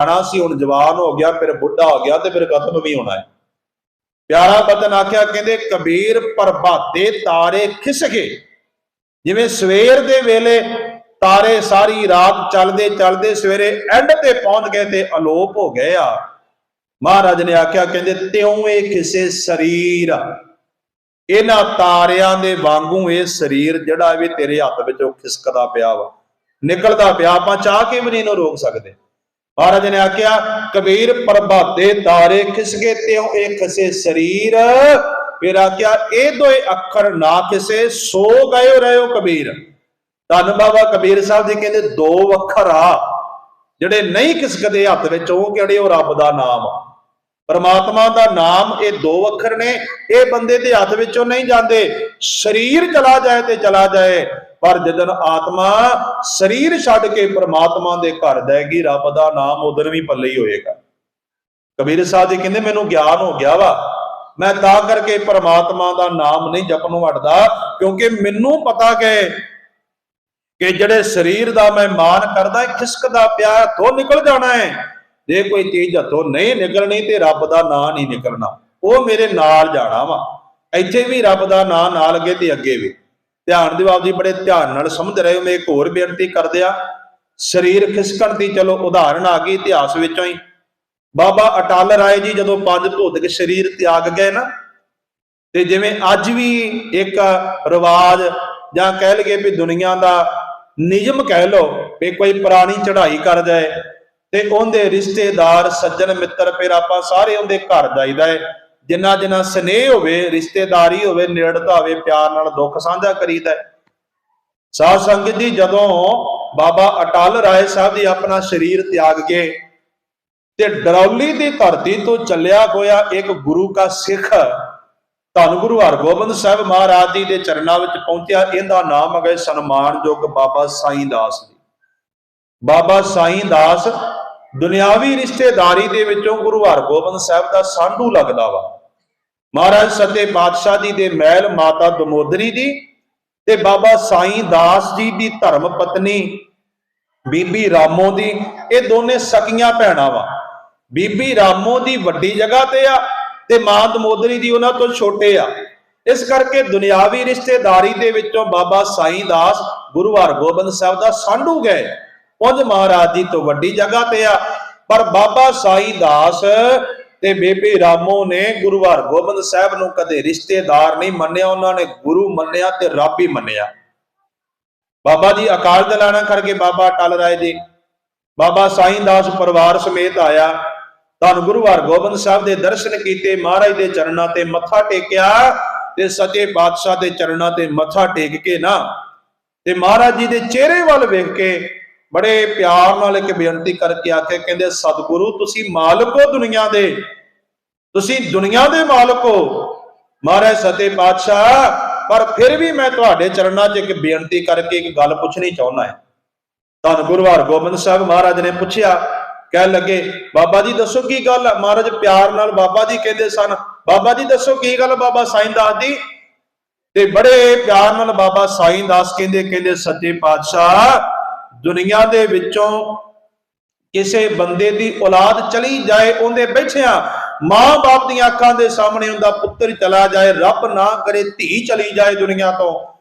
ਆਣਾ ਸੀ, ਹੁਣ ਜਵਾਨ ਹੋ ਗਿਆ, ਫਿਰ ਬੁੱਢਾ ਹੋ ਗਿਆ ਤੇ ਫਿਰ ਖਤਮ ਵੀ ਹੋਣਾ ਹੈ। ਪਿਆਰਾ ਬਚਨ ਆਖਿਆ, ਕਹਿੰਦੇ, ਕਬੀਰ ਪ੍ਰਭਾਤੇ ਤਾਰੇ ਖਿਸਕੇ ਜਿਵੇਂ ਸਵੇਰ ਦੇ ਵੇਲੇ ਤਾਰੇ ਸਾਰੀ ਰਾਤ ਚੱਲਦੇ ਚੱਲਦੇ ਸਵੇਰੇ ਐਂਡ ਤੇ ਪਹੁੰਚ ਗਏ ਤੇ ਅਲੋਪ ਹੋ ਗਏ ਆ। ਮਹਾਰਾਜ ਨੇ ਆਖਿਆ, ਕਹਿੰਦੇ, ਤਿਉਂ ਇਹ ਕਿਸੇ ਸਰੀਰ ਇਹਨਾਂ ਤਾਰਿਆਂ ਦੇ ਵਾਂਗੂ ਇਹ ਸਰੀਰ ਜਿਹੜਾ ਵੀ ਤੇਰੇ ਹੱਥ ਵਿੱਚੋਂ ਖਿਸਕਦਾ ਪਿਆ ਵਾ। ਨਿਕਲਦਾ ਪਿਆ, ਆਪਾਂ ਚਾਹ ਕੇ ਵੀ ਨਹੀਂ ਇਹਨੂੰ ਰੋਕ ਸਕਦੇ? ਮਹਾਰਾਜ ਨੇ ਆਖਿਆ, ਕਬੀਰ ਪ੍ਰਭਾਤੇ ਤਾਰੇ ਖਿਸਕੇ ਤਿਉ ਇਹ ਖਸੇ ਸਰੀਰ। ਫਿਰ ਆਖਿਆ, ਇਹ ਦੋਏ ਅੱਖਰ ਨਾ ਕਿਸੇ ਸੋ ਗਏ ਰਹਿਓ ਕਬੀਰ। ਧੰਨ ਬਾਬਾ ਕਬੀਰ ਸਾਹਿਬ ਜੀ ਕਹਿੰਦੇ, ਦੋ ਅੱਖਰ ਆ, ਜਿਹੜੇ ਨਹੀਂ ਖਿਸਕਦੇ ਹੱਥ ਵਿੱਚ, ਉਹ ਕਿਹੜੇ? ਉਹ ਰੱਬ ਦਾ ਨਾਮ ਆ। ਪਰਮਾਤਮਾ ਦਾ ਨਾਮ ਇਹ ਦੋ ਅੱਖਰ ਨੇ, ਇਹ ਬੰਦੇ ਦੇ ਹੱਥ ਵਿੱਚੋਂ ਨਹੀਂ ਜਾਂਦੇ। ਸਰੀਰ ਚਲਾ ਜਾਏ ਤੇ ਚਲਾ ਜਾਏ ਪਰ ਜਦੋਂ ਆਤਮਾ ਸਰੀਰ ਛੱਡ ਕੇ ਪਰਮਾਤਮਾ ਦੇ ਘਰ ਜਾਏਗੀ ਰੱਬ ਦਾ ਨਾਮ ਉਧਰ ਵੀ ਪੱਲੇ ਹੀ ਹੋਏਗਾ। ਕਬੀਰ ਸਾਹਿਬ ਜੀ ਕਹਿੰਦੇ, ਮੈਨੂੰ ਗਿਆਨ ਹੋ ਗਿਆ ਵਾ। ਮੈਂ ਤਾਂ ਕਰਕੇ ਪਰਮਾਤਮਾ ਦਾ ਨਾਮ ਨਹੀਂ ਜਪਣ ਨੂੰ ਹਟਦਾ, ਕਿਉਂਕਿ ਮੈਨੂੰ ਪਤਾ ਕਿ ਕਿ ਜਿਹੜੇ ਸਰੀਰ ਦਾ ਮੈਂ ਮਾਨ ਕਰਦਾ ਖਿਸਕਦਾ ਪਿਆ ਹੱਥੋਂ ਨਿਕਲ ਜਾਣਾ ਹੈ। ਜੇ ਕੋਈ ਚੀਜ਼ ਹੱਥੋਂ ਨਹੀਂ ਨਿਕਲਣੀ ਤੇ ਰੱਬ ਦਾ ਨਾਂ ਨਹੀਂ ਨਿਕਲਣਾ। ਉਹ ਮੇਰੇ ਨਾਲ ਜਾਣਾ ਵਾ। ਇੱਥੇ ਵੀ ਰੱਬ ਦਾ ਨਾਂ ਨਾਲ ਅੱਗੇ ਤੇ ਅੱਗੇ ਵੀ। ਧਿਆਨ ਦਿਓ ਜੀ ਬੜੇ ਧਿਆਨ ਨਾਲ ਸਮਝ ਰਹੇ ਹੋ, ਮੈਂ ਇੱਕ ਹੋਰ ਬੇਨਤੀ ਕਰਦੇ ਆ ਸਰੀਰ ਖਿਸਕਣ ਦੀ ਚਲੋ ਉਦਾਹਰਣ ਆ ਗਈ, ਇਤਿਹਾਸ ਵਿੱਚੋਂ ਹੀ। ਬਾਬਾ ਅਟਲ ਰਾਏ ਜੀ ਜਦੋਂ ਪੰਜ ਭੌਤਿਕ ਸਰੀਰ ਤਿਆਗ ਗਏ ਨਾ, ਤੇ ਜਿਵੇਂ ਅੱਜ ਵੀ ਇੱਕ ਰਿਵਾਜ ਜਾਂ ਕਹਿ ਲਈਏ ਵੀ ਦੁਨੀਆ ਦਾ ਨਿਯਮ ਕਹਿ ਲਓ ਵੀ ਕੋਈ ਪੁਰਾਣੀ ਚੜ੍ਹਾਈ ਕਰ ਜਾਏ, ਤੇ ਉਹਦੇ ਰਿਸ਼ਤੇਦਾਰ, ਸੱਜਣ, ਮਿੱਤਰ, ਫਿਰ ਆਪਾਂ ਸਾਰੇ ਉਹਦੇ ਘਰ ਜਾਈਦਾ ਹੈ ਜਿੰਨਾ ਜਿੰਨਾ ਸਨੇਹ ਹੋਵੇ, ਰਿਸ਼ਤੇਦਾਰੀ ਹੋਵੇ, ਨੇੜਤਾ ਹੋਵੇ, ਪਿਆਰ ਨਾਲ ਦੁੱਖ ਸਾਂਝਾ ਕਰੀਦਾ ਹੈ। ਸਾਧ ਸੰਗਤ ਜੀ, ਜਦੋਂ ਬਾਬਾ ਅਟਲ ਰਾਏ ਸਾਹਿਬ ਜੀ ਆਪਣਾ ਸਰੀਰ ਤਿਆਗ ਕੇ ਤੇ ਡਰੌਲੀ ਦੀ ਧਰਤੀ ਤੋਂ ਚੱਲਿਆ ਹੋਇਆ ਇੱਕ ਗੁਰੂ ਕਾ ਸਿੱਖ ਧੰਨ ਗੁਰੂ ਹਰਗੋਬਿੰਦ ਸਾਹਿਬ ਮਹਾਰਾਜ ਜੀ ਦੇ ਚਰਨਾਂ ਵਿੱਚ ਪਹੁੰਚਿਆ। ਇਹਦਾ ਨਾਮ ਹੈਗਾ ਸਨਮਾਨਯੋਗ ਬਾਬਾ ਸਾਈਂ ਦਾਸ ਜੀ। ਬਾਬਾ ਸਾਈਂ ਦਾਸ ਦੁਨਿਆਵੀ ਰਿਸ਼ਤੇਦਾਰੀ ਦੇ ਵਿੱਚੋਂ ਗੁਰੂ ਹਰਗੋਬਿੰਦ ਸਾਹਿਬ ਦਾ ਸਾਂਢੂ ਲੱਗਦਾ ਵਾ। ਮਹਾਰਾਜ ਸੱਤੇ ਪਾਤਸ਼ਾਹ ਜੀ ਦੇ ਮਹਿਲ ਮਾਤਾ ਦਮੋਦਰੀ ਦੀ ਤੇ ਬਾਬਾ ਸਾਈਂ ਦਾਸ ਜੀ ਦੀ ਧਰਮ ਪਤਨੀ ਬੀਬੀ ਰਾਮੋ ਦੀ, ਇਹ ਦੋਨੇ ਸਕੀਆਂ ਭੈਣਾਂ ਵਾ। ਬੀਬੀ ਰਾਮੋ ਦੀ ਵੱਡੀ ਜਗ੍ਹਾ ਤੇ ਆ ਤੇ ਮਾਂ ਦਮੋਦਰੀ ਦੀ ਉਹਨਾਂ ਤੋਂ ਛੋਟੇ ਆ। ਇਸ ਕਰਕੇ ਦੁਨਿਆਵੀ ਰਿਸ਼ਤੇਦਾਰੀ ਦੇ ਵਿੱਚੋਂ ਬਾਬਾ ਸਾਈਂ ਦਾਸ ਗੁਰੂ ਹਰਗੋਬਿੰਦ ਸਾਹਿਬ ਦਾ ਸਾਂਢੂ ਗਏ। ਪੁੰਜ ਮਹਾਰਾਜ ਜੀ ਤੋਂ ਵੱਡੀ ਜਗ੍ਹਾ ਤੇ ਆ। ਪਰ ਬਾਬਾ ਸਾਈਂ ਦਾਸ ਤੇ ਬੇਬੀ ਰਾਮੋ ਨੇ ਗੁਰੂ ਹਰਗੋਬਿੰਦ ਸਾਹਿਬ ਨੂੰ ਕਦੇ ਰਿਸ਼ਤੇਦਾਰ ਨਹੀਂ ਮੰਨਿਆ, ਉਹਨਾਂ ਨੇ ਗੁਰੂ ਮੰਨਿਆ ਤੇ ਰੱਬ ਹੀ ਮੰਨਿਆ। ਬਾਬਾ ਜੀ ਅਕਾਲ ਦਲਾਣਾ ਕਰਕੇ ਬਾਬਾ ਅਟਲ ਰਾਏ ਜੀ। ਬਾਬਾ ਸਾਈਂ ਦਾਸ ਪਰਿਵਾਰ ਸਮੇਤ ਆਇਆ। ਧੰਨ ਗੁਰੂ ਹਰਗੋਬਿੰਦ ਸਾਹਿਬ ਦੇ ਦਰਸ਼ਨ ਕੀਤੇ, ਮਹਾਰਾਜ ਦੇ ਚਰਨਾਂ ਤੇ ਮੱਥਾ ਟੇਕਿਆ ਤੇ ਸੱਚੇ ਪਾਤਸ਼ਾਹ ਦੇ ਚਰਨਾਂ ਤੇ ਮੱਥਾ ਟੇਕ ਕੇ ਨਾ, ਤੇ ਮਹਾਰਾਜ ਜੀ ਦੇ ਚਿਹਰੇ ਵੱਲ ਵੇਖ ਕੇ ਬੜੇ ਪਿਆਰ ਨਾਲ ਇੱਕ ਬੇਨਤੀ ਕਰਕੇ ਆਖੇ, ਕਹਿੰਦੇ, ਸਤਿਗੁਰੂ, ਤੁਸੀਂ ਮਾਲਕ ਹੋ ਦੁਨੀਆ ਦੇ। ਤੁਸੀਂ ਦੁਨੀਆ ਦੇ ਮਾਲਕ ਹੋ। ਮਹਾਰਾਜ ਸਤੇ ਪਾਤਸ਼ਾਹ, ਪਰ ਫਿਰ ਵੀ ਮੈਂ ਤੁਹਾਡੇ ਚਰਨਾਂ 'ਚ ਇੱਕ ਬੇਨਤੀ ਕਰਕੇ ਇੱਕ ਗੱਲ ਪੁੱਛਣੀ ਚਾਹੁੰਦਾ ਹਾਂ। ਧੰਨ ਗੁਰੂ ਹਰਗੋਬਿੰਦ ਸਾਹਿਬ ਮਹਾਰਾਜ ਨੇ ਪੁੱਛਿਆ, ਕਹਿਣ ਲੱਗੇ, ਬਾਬਾ ਜੀ, ਦੱਸੋ ਕੀ ਗੱਲ ਹੈ ਮਹਾਰਾਜ ਪਿਆਰ ਨਾਲ ਬਾਬਾ ਜੀ ਕਹਿੰਦੇ ਸਨ, ਬਾਬਾ ਜੀ, ਦੱਸੋ ਕੀ ਗੱਲ ਬਾਬਾ ਸਾਈਂ ਦਾਸ ਜੀ ਤੇ ਬੜੇ ਪਿਆਰ ਨਾਲ ਬਾਬਾ ਸਾਈਂ ਦਾਸ ਕਹਿੰਦੇ ਕਹਿੰਦੇ, ਸੱਚੇ ਪਾਤਸ਼ਾਹ ਦੁਨੀਆ ਦੇ ਵਿੱਚੋਂ ਕਿਸੇ ਬੰਦੇ ਦੀ ਔਲਾਦ ਚਲੀ ਜਾਏ, ਉਹਦੇ ਬੈਠਿਆਂ ਮਾਂ-ਬਾਪ ਦੀਆਂ ਅੱਖਾਂ ਦੇ ਸਾਹਮਣੇ ਉਹਦਾ ਪੁੱਤਰ ਚਲਾ ਜਾਏ, ਰੱਬ ਨਾ ਕਰੇ, ਧੀ ਚਲੀ ਜਾਏ ਦੁਨੀਆ ਤੋਂ।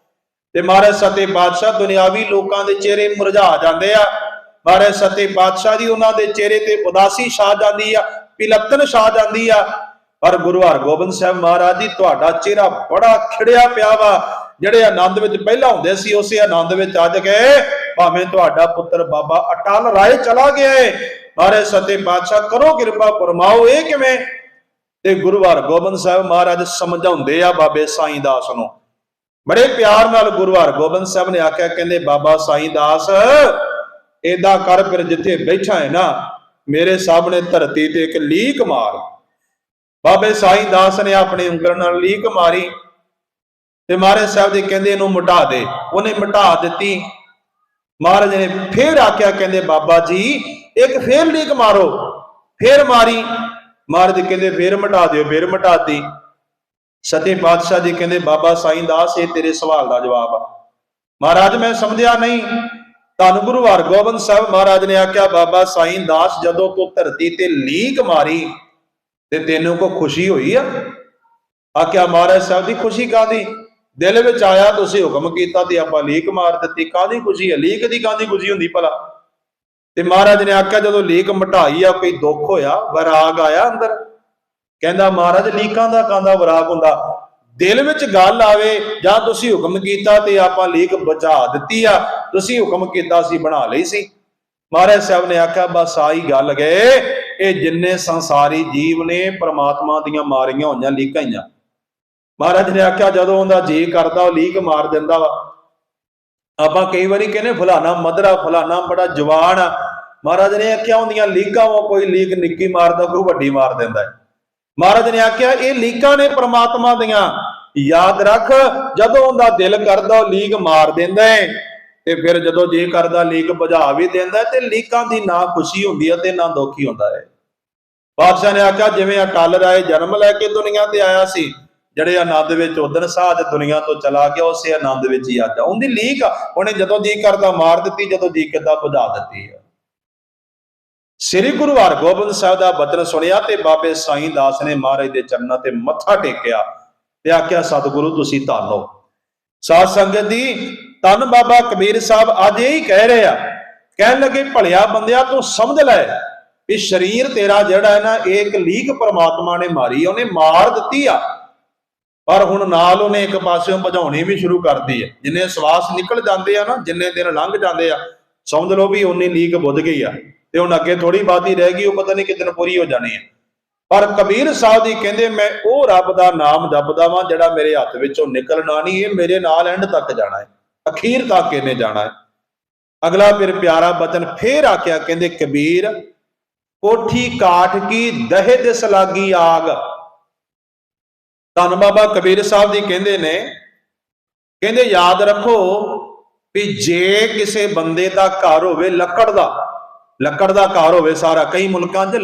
ਤੇ ਮਹਾਰਾਜ ਸਤੇ ਬਾਦਸ਼ਾਹ ਦੁਨਿਆਵੀ ਲੋਕਾਂ ਦੇ ਚਿਹਰੇ ਮੁਰਝਾ ਜਾਂਦੇ ਆ। ਮਹਾਰਾਜ ਸਤੇ ਬਾਦਸ਼ਾਹ ਦੀ ਉਹਨਾਂ ਦੇ ਚਿਹਰੇ ਤੇ ਉਦਾਸੀ ਛਾ ਜਾਂਦੀ ਆ, ਪਿਲੱਤਨ ਛਾ ਜਾਂਦੀ ਆ। ਪਰ ਗੁਰੂ ਹਰਗੋਬਿੰਦ ਸਾਹਿਬ ਮਹਾਰਾਜ ਜੀ, ਤੁਹਾਡਾ ਚਿਹਰਾ ਬੜਾ ਖਿੜਿਆ ਪਿਆ ਵਾ। ਜਿਹੜੇ ਆਨੰਦ ਵਿੱਚ ਪਹਿਲਾਂ ਹੁੰਦੇ ਸੀ, ਉਸੇ ਆਨੰਦ ਵਿੱਚ ਅੱਜ ਗਏ ਭਾਵੇਂ ਤੁਹਾਡਾ ਪੁੱਤਰ ਬਾਬਾ ਅਟਲ ਰਾਏ ਚਲਾ ਗਿਆ ਏ, ਮਹਾਰਾਜ ਸਤੇ ਬਾਦਸ਼ਾਹ ਕਰੋ ਕਿਰਪਾ, ਫਰਮਾਓ ਇਹ ਕਿਵੇਂ? ਤੇ ਗੁਰੂ ਹਰਗੋਬਿੰਦ ਸਾਹਿਬ ਮਹਾਰਾਜ ਸਮਝਾਉਂਦੇ ਆ ਬਾਬੇ ਸਾਈਂ ਦਾਸ ਨੂੰ। ਬੜੇ ਪਿਆਰ ਨਾਲ ਗੁਰੂ ਹਰਗੋਬਿੰਦ ਸਾਹਿਬ ਨੇ ਆਖਿਆ, ਕਹਿੰਦੇ ਬਾਬਾ ਸਾਈਂ ਦਾਸ, ਏਦਾਂ ਕਰ ਫਿਰ ਜਿੱਥੇ ਬੈਠਾ ਹੈ ਨਾ, ਮੇਰੇ ਸਾਹਮਣੇ ਧਰਤੀ ਤੇ ਇੱਕ ਲੀਕ ਮਾਰ। ਬਾਬੇ ਸਾਈਂ ਦਾਸ ਨੇ ਆਪਣੀ ਉਂਗਲ ਨਾਲ ਲੀਕ ਮਾਰੀ। ਤੇ ਮਹਾਰਾਜ ਸਾਹਿਬ ਜੀ ਕਹਿੰਦੇ, ਇਹਨੂੰ ਮਿਟਾ ਦੇ। ਉਹਨੇ ਮਿਟਾ ਦਿੱਤੀ। ਮਹਾਰਾਜ ਨੇ ਫੇਰ ਆਖਿਆ, ਕਹਿੰਦੇ, ਬਾਬਾ ਜੀ, ਇੱਕ ਫੇਰ ਲੀਕ ਮਾਰੋ, ਫੇਰ ਮਾਰੀ। ਮਹਾਰਾਜ ਕਹਿੰਦੇ, ਫੇਰ ਮਿਟਾ ਦਿਓ, ਫੇਰ ਮਿਟਾਤੀ ਸਤੇ ਪਾਤਸ਼ਾਹ ਜੀ ਕਹਿੰਦੇ, ਬਾਬਾ ਸਾਈਂ ਦਾਸ ਇਹ ਤੇਰੇ ਸਵਾਲ ਦਾ ਜਵਾਬ ਆ। ਮਹਾਰਾਜ, ਮੈਂ ਸਮਝਿਆ ਨਹੀਂ। ਧੰਨ ਗੁਰੂ ਹਰਗੋਬਿੰਦ ਸਾਹਿਬ ਮਹਾਰਾਜ ਨੇ ਆਖਿਆ, ਬਾਬਾ ਸਾਈਂ ਦਾਸ ਜਦੋਂ ਤੂੰ ਧਰਤੀ ਤੇ ਲੀਕ ਮਾਰੀ, ਤੇ ਤੈਨੂੰ ਕੋ ਖੁਸ਼ੀ ਹੋਈ ਆ? ਆਖਿਆ, ਮਹਾਰਾਜ ਸਾਹਿਬ ਦੀ ਖੁਸ਼ੀ ਕਾਦੀ ਦਿਲ ਵਿੱਚ ਆਇਆ, ਤੁਸੀਂ ਹੁਕਮ ਕੀਤਾ ਤੇ ਆਪਾਂ ਲੀਕ ਮਾਰ ਦਿੱਤੀ। ਕਾਦੀ ਖੁਸ਼ੀ ਹੈ? ਲੀਕ ਦੀ ਕਾਦੀ ਖੁਸ਼ੀ ਹੁੰਦੀ ਭਲਾ? ਤੇ ਮਹਾਰਾਜ ਨੇ ਆਖਿਆ, ਜਦੋਂ ਲੀਕ ਮਟਾਈ ਆ, ਕੋਈ ਦੁੱਖ ਹੋਇਆ? ਵਿਰਾਗ ਆਇਆ ਅੰਦਰ? ਕਹਿੰਦਾ, ਮਹਾਰਾਜ, ਲੀਕਾਂ ਦਾ ਕਾਂਦਾ ਵਿਰਾਗ ਹੁੰਦਾ? ਦਿਲ ਵਿੱਚ ਗੱਲ ਆਵੇ, ਜਾਂ ਤੁਸੀਂ ਹੁਕਮ ਕੀਤਾ ਤੇ ਆਪਾਂ ਲੀਕ ਬਚਾ ਦਿੱਤੀ ਆ? ਤੁਸੀਂ ਹੁਕਮ ਕੀਤਾ ਸੀ, ਬਣਾ ਲਈ ਸੀ। ਮਹਾਰਾਜ ਸਾਹਿਬ ਨੇ ਆਖਿਆ, ਬਸ ਆਹੀ ਗੱਲ ਗਏ। ਇਹ ਜਿੰਨੇ ਸੰਸਾਰੀ ਜੀਵ ਨੇ, ਪ੍ਰਮਾਤਮਾ ਦੀਆਂ ਮਾਰੀਆਂ ਹੋਈਆਂ ਲੀਕਾਂ ਹੀ ਆ। ਮਹਾਰਾਜ ਨੇ ਆਖਿਆ, ਜਦੋਂ ਉਹਦਾ ਜੀ ਕਰਦਾ, ਉਹ ਲੀਕ ਮਾਰ ਦਿੰਦਾ ਵਾ। ਆਪਾਂ ਕਈ ਵਾਰੀ ਕਹਿੰਦੇ, ਫਲਾਣਾ ਮਦਰਾ, ਫਲਾਣਾ ਬੜਾ ਜਵਾਨ ਆ। ਮਹਾਰਾਜ ਨੇ ਆਖਿਆ, ਉਹਦੀਆਂ ਲੀਕਾਂ ਵਾ ਕੋਈ ਲੀਕ ਨਿੱਕੀ ਮਾਰਦਾ, ਕੋਈ ਵੱਡੀ ਮਾਰ ਦਿੰਦਾ ਹੈ। ਮਹਾਰਾਜ ਨੇ ਆਖਿਆ, ਇਹ ਲੀਕਾਂ ਨੇ ਪ੍ਰਮਾਤਮਾ ਦੀਆਂ। ਯਾਦ ਰੱਖ, ਜਦੋਂ ਉਹਦਾ ਦਿਲ ਕਰਦਾ, ਉਹ ਲੀਕ ਮਾਰ ਦਿੰਦਾ ਹੈ। ਤੇ ਫਿਰ ਜਦੋਂ ਜੇ ਕਰਦਾ, ਲੀਕ ਬੁਝਾ ਵੀ ਦਿੰਦਾ ਤੇ ਲੀਕਾਂ ਦੀ ਨਾ ਖੁਸ਼ੀ ਹੁੰਦੀ ਹੈ ਤੇ ਨਾ ਦੁਖੀ ਹੁੰਦਾ ਹੈ। ਬਾਦਸ਼ਾਹ ਨੇ ਆਖਿਆ, ਜਿਵੇਂ ਅਕਾਲ ਰਾਏ ਜਨਮ ਲੈ ਕੇ ਦੁਨੀਆ ਤੇ ਆਇਆ ਸੀ ਜਿਹੜੇ ਆਨੰਦ ਵਿੱਚ ਉਦਨ ਸਾਧ ਦੁਨੀਆ ਤੋਂ ਚਲਾ ਗਿਆ, ਉਸੇ ਆਨੰਦ ਵਿੱਚ ਹੀ ਅੱਜ ਆ। ਉਹਦੀ ਲੀਕ ਉਹਨੇ ਜਦੋਂ ਜੀ ਕਰਦਾ ਮਾਰ ਦਿੱਤੀ, ਜਦੋਂ ਜੀ ਕਰਦਾ ਬੁਝਾ ਦਿੱਤੀ ਆ। ਸ੍ਰੀ ਗੁਰੂ ਹਰਗੋਬਿੰਦ ਸਾਹਿਬ ਦਾ ਬਚਨ ਸੁਣਿਆ ਤੇ ਬਾਬੇ ਸਾਈਂ ਦਾਸ ਨੇ ਮਹਾਰਾਜ ਦੇ ਚਰਨਾਂ ਤੇ ਮੱਥਾ ਟੇਕਿਆ ਤੇ ਆਖਿਆ, ਸਤਿਗੁਰੂ, ਤੁਸੀਂ ਧੰਨ ਹੋ। ਸਾਧ ਸੰਗਤ ਦੀ, ਧੰਨ ਬਾਬਾ ਕਬੀਰ ਸਾਹਿਬ, ਅੱਜ ਇਹ ਹੀ ਕਹਿ ਰਹੇ ਆ। ਕਹਿਣ ਲੱਗੇ, ਭਲਿਆ ਬੰਦਿਆ, ਤੂੰ ਸਮਝ ਲੈ ਵੀ ਸਰੀਰ ਤੇਰਾ ਜਿਹੜਾ ਹੈ ਨਾ, ਇਹ ਇੱਕ ਲੀਕ ਪ੍ਰਮਾਤਮਾ ਨੇ ਮਾਰੀ, ਉਹਨੇ ਮਾਰ ਦਿੱਤੀ ਆ। ਪਰ ਹੁਣ ਨਾਲ ਉਹਨੇ ਇੱਕ ਪਾਸਿਓਂ ਭਜਾਉਣੀ ਵੀ ਸ਼ੁਰੂ ਕਰਦੀ ਹੈ। ਜਿੰਨੇ ਸਵਾਸ ਨਿਕਲ ਜਾਂਦੇ ਆ ਨਾ, ਜਿੰਨੇ ਦਿਨ ਲੰਘ ਜਾਂਦੇ ਆ, ਸਮਝ ਲਓ ਵੀ ਉਨੀ ਲੀਕ ਬੁੱਝ ਗਈ ਆ। ਤੇ ਹੁਣ ਅੱਗੇ ਥੋੜੀ ਬਾਤੀ ਰਹਿ ਗਈ, ਉਹ ਪਤਾ ਨਹੀਂ ਕਿਦਨ ਪੂਰੀ ਹੋ ਜਾਣੀ ਹੈ। ਪਰ ਕਬੀਰ ਸਾਹਿਬ ਦੀ ਕਹਿੰਦੇ, ਮੈਂ ਉਹ ਰੱਬ ਦਾ ਨਾਮ ਜਪਦਾ ਵਾਂ, ਜਿਹੜਾ ਮੇਰੇ ਹੱਥ ਵਿੱਚੋਂ ਨਿਕਲਣਾ ਨਹੀਂ ਇਹ ਮੇਰੇ ਨਾਲ ਐਂਡ ਤੱਕ ਜਾਣਾ ਹੈ। ਅਖੀਰ ਤੱਕ ਇਹਨੇ ਜਾਣਾ ਹੈ। ਅਗਲਾ ਫਿਰ ਪਿਆਰਾ ਬਚਨ ਫੇਰ ਆਖਿਆ, ਕਹਿੰਦੇ, ਕਬੀਰ, ਕੋਠੀ ਕਾਠ ਕੀ ਦਹਿ ਦਿਸ ਲਾਗੀ ਆਗ ਧੰਨ ਬਾਬਾ ਕਬੀਰ ਸਾਹਿਬ ਦੀ ਕਹਿੰਦੇ ਨੇ, ਕਹਿੰਦੇ ਯਾਦ ਰੱਖੋ ਵੀ ਜੇ ਕਿਸੇ ਬੰਦੇ ਦਾ ਘਰ ਹੋਵੇ ਲੱਕੜ ਦਾ ਲੱਕੜ ਦਾ ਘਰ ਹੋਵੇ ਸਾਰਾ, ਕਈ ਮੁਲਕਾਂ 'ਚ